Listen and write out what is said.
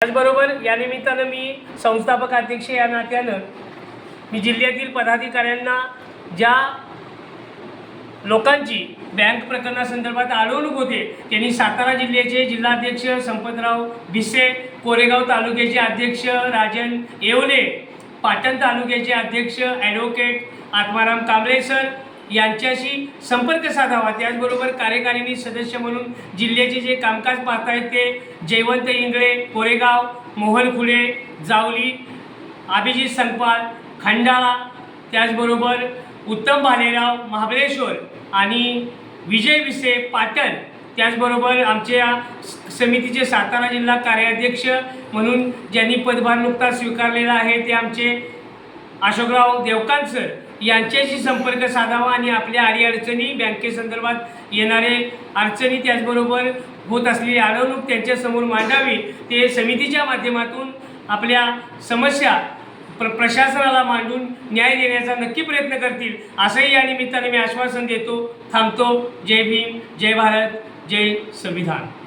त्याचबरोबर या निमित्तानं मी संस्थापक अध्यक्ष या नात्यानं मी जिल्ह्यातील पदाधिकाऱ्यांना ज्या लोकांची बँक प्रकरणासंदर्भात अडवणूक होते त्यांनी सातारा जिल्ह्याचे जिल्हाध्यक्ष संपतराव भिसे कोरेगाव तालुक्याचे अध्यक्ष राजन येवले पाटण तालुक्याचे अध्यक्ष ॲडव्होकेट आत्माराम कांबळे सर यांच्याशी संपर्क साधावा. त्याचबरोबर कार्यकारिणी सदस्य म्हणून जिल्ह्याचे जे कामकाज पाहतायत ते जयवंत इंगळे कोरेगाव मोहन फुले जावली अभिजित संपाल खंडाळा त्याचबरोबर उत्तम भालेराव महाबळेश्वर आणि विजय विसे पाटण. त्याचबरोबर आमच्या स- समितीचे सातारा जिल्हा कार्याध्यक्ष म्हणून ज्यांनी पदभार नुकताच स्वीकारलेला आहे ते आमचे अशोकराव देवकांत सर यांच्याशी संपर्क साधावा आणि आपल्या अडीअडचणी बँकेसंदर्भात येणारे अडचणी त्याचबरोबर होत असलेली अडवणूक त्यांच्यासमोर मांडावी ते समितीच्या माध्यमातून आपल्या समस्या प्र प्रशासनाला मांडून न्याय देण्याचा नक्की प्रयत्न करतील असंही या निमित्ताने मी आश्वासन देतो. थांबतो. जय भीम. जय भारत. जय संविधान.